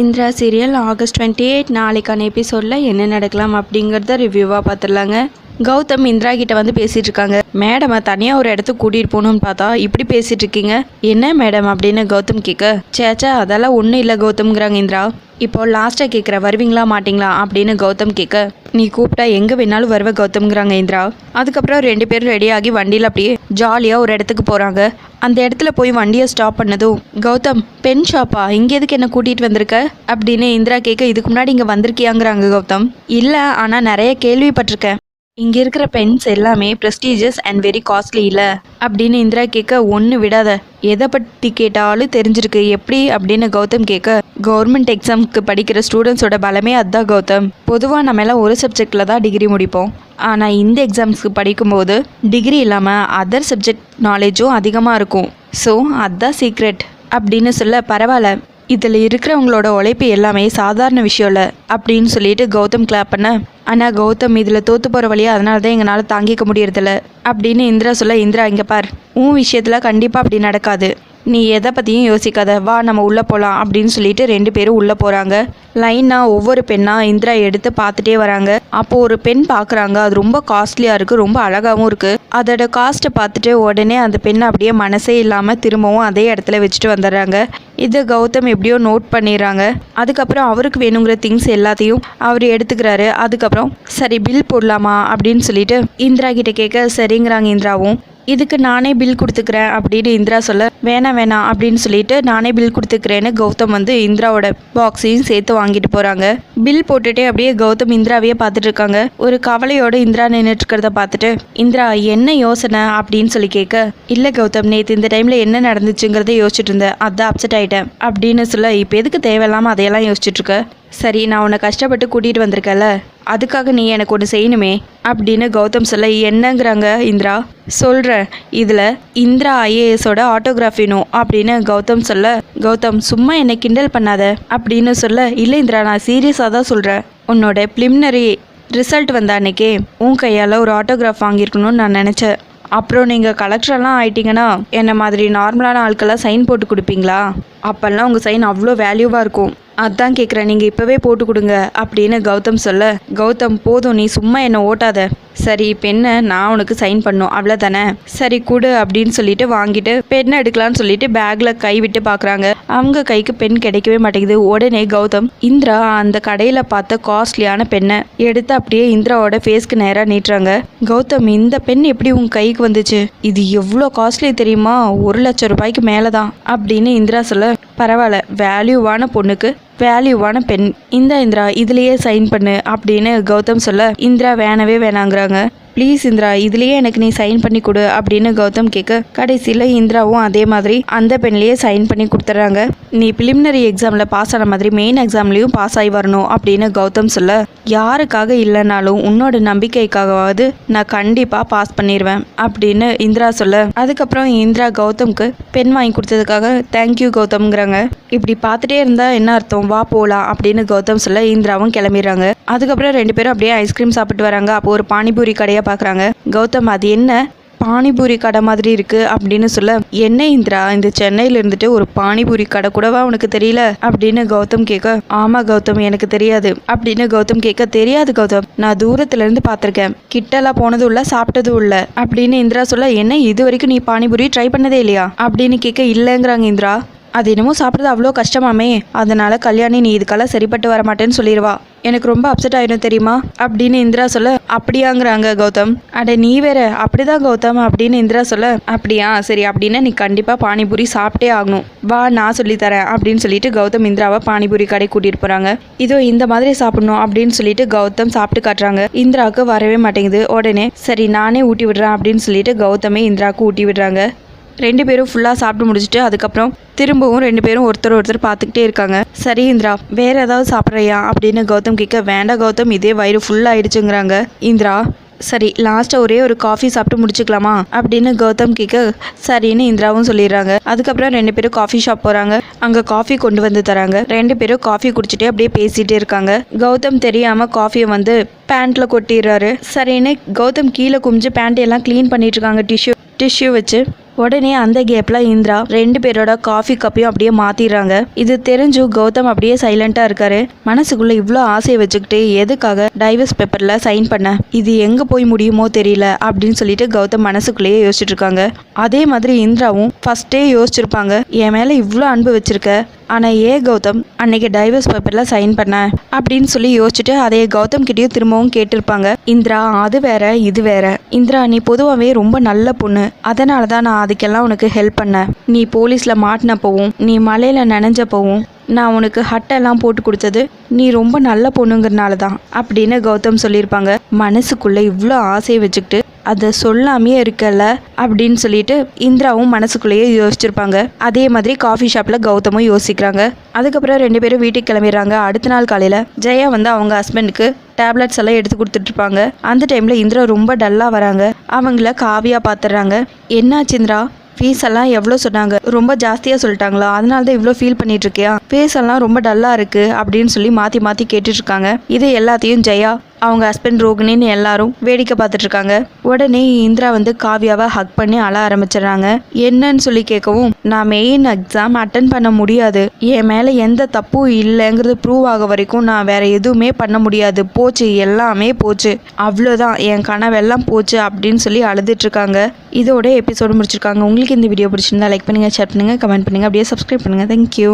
Indira serial August twenty eight நாளைக்கான எபிசோடில் என்ன நடக்கலாம் அப்படிங்கிறத ரிவ்யூவாக பார்த்துடலாங்க. கௌதம் இந்திரா கிட்ட வந்து பேசிட்டு இருக்காங்க. மேடமை தனியாக ஒரு இடத்துக்கு கூட்டிகிட்டு போகணும்னு பார்த்தா இப்படி பேசிட்டு இருக்கீங்க? என்ன மேடம்? அப்படின்னு கௌதம் கேட்க சேச்சா அதெல்லாம் ஒன்றும் இல்லை கௌதம்ங்கிறாங்க இந்திரா. இப்போ லாஸ்ட்டாக கேட்குற வருவீங்களா மாட்டீங்களா? அப்படின்னு கௌதம் கேட்க நீ கூப்பிட்டா எங்கே வேணாலும் வருவ கௌதம்ங்கிறாங்க இந்திரா. அதுக்கப்புறம் ரெண்டு பேரும் ரெடியாகி வண்டியில் அப்படியே ஜாலியாக ஒரு இடத்துக்கு போகிறாங்க அந்த இடத்துல போய் வண்டியை ஸ்டாப் பண்ணதும் கௌதம் பென் ஷாப்பா இங்கே எதுக்கு என்ன கூட்டிகிட்டு வந்திருக்க? அப்படின்னு இந்திரா கேட்க இதுக்கு முன்னாடி இங்கே வந்திருக்கியாங்கிறாங்க கௌதம். இல்லை ஆனால் நிறைய கேள்விப்பட்டிருக்கேன். இங்கே இருக்கிற பென்ஸ் எல்லாமே ப்ரெஸ்டீஜியஸ் அண்ட் வெரி காஸ்ட்லி இல்லை. அப்படின்னு இந்திரா கேட்க ஒன்று விடாத. எதை பற்றி கேட்டாலும் தெரிஞ்சிருக்கு. எப்படி? அப்படின்னு கௌதம் கேட்க கவர்மெண்ட் எக்ஸாம்க்கு படிக்கிற ஸ்டூடெண்ட்ஸோட பலமே அதுதான் கௌதம். பொதுவாக நம்ம எல்லாம் ஒரு சப்ஜெக்டில் தான் டிகிரி முடிப்போம். ஆனால் இந்த எக்ஸாம்ஸ்க்கு படிக்கும்போது டிகிரி இல்லாமல் அதர் சப்ஜெக்ட் நாலேஜும் அதிகமாக இருக்கும். ஸோ அதுதான் சீக்ரெட் அப்படின்னு சொல்ல பரவாயில்ல. இதில் இருக்கிறவங்களோட உழைப்பு எல்லாமே சாதாரண விஷயம் இல்லை அப்படின்னு சொல்லிட்டு கௌதம் கிளாப் பண்ண ஆனால் கௌதம் இதில் தோற்று போகிற வழியாக அதனால தான் எங்களால் தாங்கிக்க முடியறதில்ல அப்படின்னு இந்திரா சொல்ல இந்திரா இங்கே பார் உன் விஷயத்தில் கண்டிப்பாக அப்படி நடக்காது. நீ எதை பற்றியும் யோசிக்காத. வா நம்ம உள்ளே போகலாம் அப்படின்னு சொல்லிட்டு ரெண்டு பேரும் உள்ளே போகிறாங்க லைனாக ஒவ்வொரு பெண்ணாக இந்திரா எடுத்து பார்த்துட்டே வராங்க. அப்போது ஒரு பெண் பார்க்குறாங்க. அது ரொம்ப காஸ்ட்லியாக இருக்குது ரொம்ப அழகாகவும் இருக்குது அதோட காஸ்ட்டை பார்த்துட்டு உடனே அந்த பெண்ணை அப்படியே மனசே இல்லாமல் திரும்பவும் அதே இடத்துல வச்சுட்டு வந்துடுறாங்க. இது கௌதம் எப்படியோ நோட் பண்ணிடுறாங்க. அதுக்கப்புறம் அவருக்கு வேணுங்கிற திங்ஸ் எல்லாத்தையும் அவர் எடுத்துக்கிறாரு. அதுக்கப்புறம் சரி பில் போடலாமா? அப்படின்னு சொல்லிட்டு இந்திரா கிட்ட கேட்க சரிங்கிறாங்க இந்திராவும். இதுக்கு நானே பில் கொடுத்துக்கிறேன் அப்படின்னு இந்திரா சொல்ல வேணாம் வேணாம் அப்படின்னு சொல்லிட்டு நானே பில் கொடுத்துக்கிறேன்னு கௌதம் வந்து இந்திராவோட பாக்ஸையும் சேர்த்து வாங்கிட்டு போகிறாங்க பில் போட்டுட்டே அப்படியே கௌதம் இந்திராவையே பார்த்துட்டு இருக்காங்க. ஒரு கவலையோட இந்திரா நின்றுட்டு இருக்கிறத பார்த்துட்டு இந்திரா என்ன யோசனை? அப்படின்னு சொல்லி கேட்க இல்லை கௌதம் நேற்று இந்த டைமில் என்ன நடந்துச்சுங்கிறத யோசிச்சுட்டு இருந்தேன். அதான் அப்செட் ஆகிட்டேன் அப்படின்னு சொல்ல இப்போ எதுக்கு தேவையில்லாமல் அதையெல்லாம் யோசிச்சுட்டு இருக்க? சரி நான் உன்னை கஷ்டப்பட்டு கூட்டிகிட்டு வந்திருக்கல அதுக்காக நீ எனக்கு ஒன்று செய்யணுமே அப்படின்னு கௌதம் சொல்ல என்னங்கிறாங்க இந்திரா? சொல்கிறேன் இதில் இந்திரா ஐஏஎஸோட ஆட்டோகிராஃப் வேணும் அப்படின்னு கௌதம் சொல்ல கௌதம் சும்மா என்னை கிண்டல் பண்ணாத அப்படின்னு சொல்ல இல்லை இந்திரா நான் சீரியஸாக தான் சொல்கிறேன் உன்னோட ப்ளிமினரி ரிசல்ட் வந்த அன்னைக்கே உன் கையால் ஒரு ஆட்டோகிராஃப் வாங்கியிருக்கணும்னு நான் நினச்சேன். அப்புறம் நீங்கள் கலெக்டரெல்லாம் ஆயிட்டீங்கன்னா என்ன மாதிரி நார்மலான ஆட்கள்லாம் சைன் போட்டு கொடுப்பீங்களா? அப்போல்லாம் உங்கள் சைன் அவ்வளோ வேல்யூவாக இருக்கும். அதான் கேட்குறேன் நீங்கள் இப்போவே போட்டு கொடுங்க அப்படின்னு கௌதம் சொல்ல கௌதம் போதும் நீ சும்மா என்னை ஓட்டாத. சரி பெண்ணை நான் உனக்கு சைன் பண்ணும். அவ்வளோதானே சரி கொடு அப்படின்னு சொல்லிட்டு வாங்கிட்டு பெண்ணை எடுக்கலான்னு சொல்லிட்டு பேக்கில் கை விட்டு பார்க்குறாங்க அவங்க கைக்கு பெண் கிடைக்கவே மாட்டேங்குது. உடனே கௌதம் இந்திரா அந்த கடையில் பார்த்த காஸ்ட்லியான பெண்ணை எடுத்து அப்படியே இந்திராவோட ஃபேஸ்க்கு நேராக நீட்டுறாங்க. கௌதம் இந்த பென் எப்படி உன் கைக்கு வந்துச்சு? இது எவ்வளோ காஸ்ட்லி தெரியுமா? ஒரு லட்சம் ரூபாய்க்கு மேலே தான் அப்படின்னு இந்திரா சொல்ல பரவாயில்ல வேல்யூவான பொண்ணுக்கு வேல்யூவான பெண். இந்த இந்திரா இதுலேயே சைன் பண்ணு அப்படின்னு கௌதம் சொல்ல இந்திரா வேணவே வேணாங்கிறாங்க. ப்ளீஸ் இந்திரா இதுலேயே எனக்கு நீ சைன் பண்ணி கொடு அப்படின்னு கௌதம் கேட்க கடைசியில் இந்திராவும் அதே மாதிரி அந்த பெண்லேயே சைன் பண்ணி கொடுத்துட்றாங்க. நீ பிலிமினரி எக்ஸாமில் பாஸ் ஆன மாதிரி மெயின் எக்ஸாம்லேயும் பாஸ் ஆகி வரணும் அப்படின்னு கௌதம் சொல்ல யாருக்காக இல்லைனாலும் உன்னோட நம்பிக்கைக்காகவாவது நான் கண்டிப்பாக பாஸ் பண்ணிடுவேன் அப்படின்னு இந்திரா சொல்ல. அதுக்கப்புறம் இந்திரா கௌதம்க்கு பெண் வாங்கி கொடுத்ததுக்காக தேங்க்யூ கௌதம்ங்கிறாங்க. இப்படி பார்த்துட்டே இருந்தா என்ன அர்த்தம்? வா போகலாம் அப்படின்னு கௌதம் சொல்ல இந்திராவும் கிளம்பிடுறாங்க. அதுக்கப்புறம் ரெண்டு பேரும் அப்படியே ஐஸ்கிரீம் சாப்பிட்டு வராங்க. அப்போ ஒரு பானிபூரி கடையை பார்க்குறாங்க. கௌதம் அது என்ன? பானிபூரி கடை மாதிரி இருக்குது அப்படின்னு சொல்ல என்ன இந்திரா இந்த சென்னையில் இருந்துட்டு ஒரு பானிபூரி கடை கூடவா உனக்கு தெரியல? அப்படின்னு கௌதம் கேட்க ஆமா கௌதம் எனக்கு தெரியாது. அப்படின்னு கௌதம் கேட்க தெரியாது கௌதம் நான் தூரத்துலேருந்து பார்த்துருக்கேன். கிட்டலாம் போனதும் இல்லை சாப்பிட்டதும் இல்லை. அப்படின்னு இந்திரா சொல்ல என்ன இது வரைக்கும் நீ பானிபூரி ட்ரை பண்ணதே இல்லையா? அப்படின்னு கேட்க இல்லைங்கிறாங்க இந்திரா. அது என்னமோ சாப்பிட்றது அவ்வளோ கஷ்டமாமே. அதனால கல்யாணி நீ இதுக்கெல்லாம் சரிப்பட்டு வர மாட்டேன்னு சொல்லிடுவா எனக்கு ரொம்ப அப்செட் ஆயிடும் தெரியுமா? அப்படின்னு இந்திரா சொல்ல அப்படியாங்கிறாங்க கௌதம். அட நீ வேற அப்படிதான் கௌதம் அப்படின்னு இந்திரா சொல்ல அப்படியா சரி அப்படின்னா நீ கண்டிப்பாக பானிபூரி சாப்பிட்டே ஆகணும். வா நான் சொல்லித்தரேன் அப்படின்னு சொல்லிட்டு கௌதம் இந்திராவை பானிபூரி கடை கூட்டிட்டு போறாங்க. இதோ இந்த மாதிரி சாப்பிடணும் அப்படின்னு சொல்லிட்டு கௌதம் சாப்பிட்டு காட்டுறாங்க. இந்திராவுக்கு வரவே மாட்டேங்குது. உடனே சரி நானே ஊட்டி விடுறேன் அப்படின்னு சொல்லிட்டு கௌதமே இந்திராவுக்கு ஊட்டி விடுறாங்க. ரெண்டு பேரும் ஃபுல்லாக சாப்பிட்டு முடிச்சுட்டு அதுக்கப்புறம் திரும்பவும் ரெண்டு பேரும் ஒருத்தர் ஒருத்தர் பார்த்துக்கிட்டே இருக்காங்க. சரி இந்திரா வேற ஏதாவது சாப்பிட்றியா? அப்படின்னு கௌதம் கேட்க வேண்டாம் கௌதம் இதே வயிறு ஃபுல் ஆயிடுச்சுங்கிறாங்க. இந்திரா சரி லாஸ்ட்டாக ஒரே ஒரு காஃபி சாப்பிட்டு முடிச்சுக்கலாமா? அப்படின்னு கௌதம் கேட்க சரின்னு இந்திராவும் சொல்லிடுறாங்க. அதுக்கப்புறம் ரெண்டு பேரும் காஃபி ஷாப் போகிறாங்க அங்கே காஃபி கொண்டு வந்து தராங்க. ரெண்டு பேரும் காஃபி குடிச்சிட்டே அப்படியே பேசிகிட்டே இருக்காங்க. கௌதம் தெரியாமல் காஃபியை வந்து பேண்ட்டில் கொட்டிடுறாரு. சரின்னு கௌதம் கீழே குமிஞ்சு பேண்ட்டையெல்லாம் எல்லாம் க்ளீன் பண்ணிட்டு இருக்காங்க. டிஷ்யூ டிஷ்யூ வச்சு உடனே அந்த கேப்ல இந்திரா ரெண்டு பேரோட காஃபி கப்பையும் அப்படியே மாத்திடுறாங்க. இது தெரிஞ்சு கௌதம் அப்படியே சைலண்டா இருக்காரு. மனசுக்குள்ள இவ்வளோ ஆசையை வச்சுக்கிட்டு எதுக்காக டைவர்ஸ் பேப்பர்ல சைன் பண்ண? இது எங்க போய் முடியுமோ தெரியல அப்படின்னு சொல்லிட்டு கௌதம் மனசுக்குள்ளேயே யோசிச்சுட்டு இருக்காங்க. அதே மாதிரி இந்திராவும் ஃபர்ஸ்டே யோசிச்சிருப்பாங்க. என் மேல இவ்வளோ அன்பு வச்சிருக்க. ஆனால் ஏ கௌதம் அன்னைக்கு டைவர்ஸ் பேப்பரில் சைன் பண்ண அப்படின்னு சொல்லி யோசிச்சுட்டு அதே கௌதம் கிட்டயும் திரும்பவும் கேட்டிருப்பாங்க. இந்திரா அது வேற இது வேற. இந்திரா நீ பொதுவாகவே ரொம்ப நல்ல பொண்ணு. அதனால தான் நான் அதுக்கெல்லாம் உனக்கு ஹெல்ப் பண்ணேன் நீ போலீஸில் மாட்டினப்பவும் நீ மலையில் நனைஞ்சப்பவும் நான் உனக்கு ஹட்டெல்லாம் போட்டு கொடுத்தது நீ ரொம்ப நல்ல பொண்ணுங்கிறனால தான் அப்படின்னு கௌதம் சொல்லியிருப்பாங்க. மனசுக்குள்ளே இவ்வளோ ஆசையை வச்சுக்கிட்டு அதை சொல்லாமையே இருக்கல அப்படின்னு சொல்லிட்டு இந்திராவும் மனசுக்குள்ளேயே யோசிச்சிருப்பாங்க. அதே மாதிரி காஃபி ஷாப்பில் கௌதமும் யோசிக்கிறாங்க. அதுக்கப்புறம் ரெண்டு பேரும் வீட்டுக்கு கிளம்பிடுறாங்க. அடுத்த நாள் காலையில் ஜெயா வந்து அவங்க ஹஸ்பண்டுக்கு டேப்லெட்ஸ் எல்லாம் எடுத்து கொடுத்துட்டு இருப்பாங்க. அந்த டைமில் இந்திரா ரொம்ப டல்லாக வராங்க. அவங்கள காவியா பார்த்துடுறாங்க என்னாச்சு இந்திரா? ஃபீஸ் எல்லாம் எவ்வளோ சொன்னாங்க? ரொம்ப ஜாஸ்தியாக சொல்லிட்டாங்களா? அதனால தான் இவ்வளோ ஃபீல் பண்ணிட்டு இருக்கியா? ஃபீஸ் எல்லாம் ரொம்ப டல்லாக இருக்குது அப்படின்னு சொல்லி மாற்றி மாற்றி கேட்டுட்ருக்காங்க இது எல்லாத்தையும் ஜெயா அவங்க ஹஸ்பண்ட் ரோகிணின்னு எல்லாரும் வேடிக்கை பார்த்துட்டு இருக்காங்க உடனே இந்திரா வந்து காவியாவை ஹக் பண்ணி அழ ஆரம்பிச்சிடுறாங்க. என்னன்னு சொல்லி கேட்கவும் நான் மெயின் எக்ஸாம் அட்டன் பண்ண முடியாது. என் மேலே எந்த தப்பும் இல்லைங்கிறது ப்ரூவ் ஆக வரைக்கும் நான் வேற எதுவுமே பண்ண முடியாது. போச்சு எல்லாமே போச்சு. அவ்வளோதான் என் கனவெல்லாம் போச்சு அப்படின்னு சொல்லி அழுதுட்டு இருக்காங்க இதோட எபிசோடு முடிச்சிருக்காங்க. உங்களுக்கு இந்த வீடியோ பிடிச்சிருந்தா லைக் பண்ணுங்க ஷேர் பண்ணுங்க கமெண்ட் பண்ணுங்க. அப்படியே சப்ஸ்கிரைப் பண்ணுங்க. தேங்க்யூ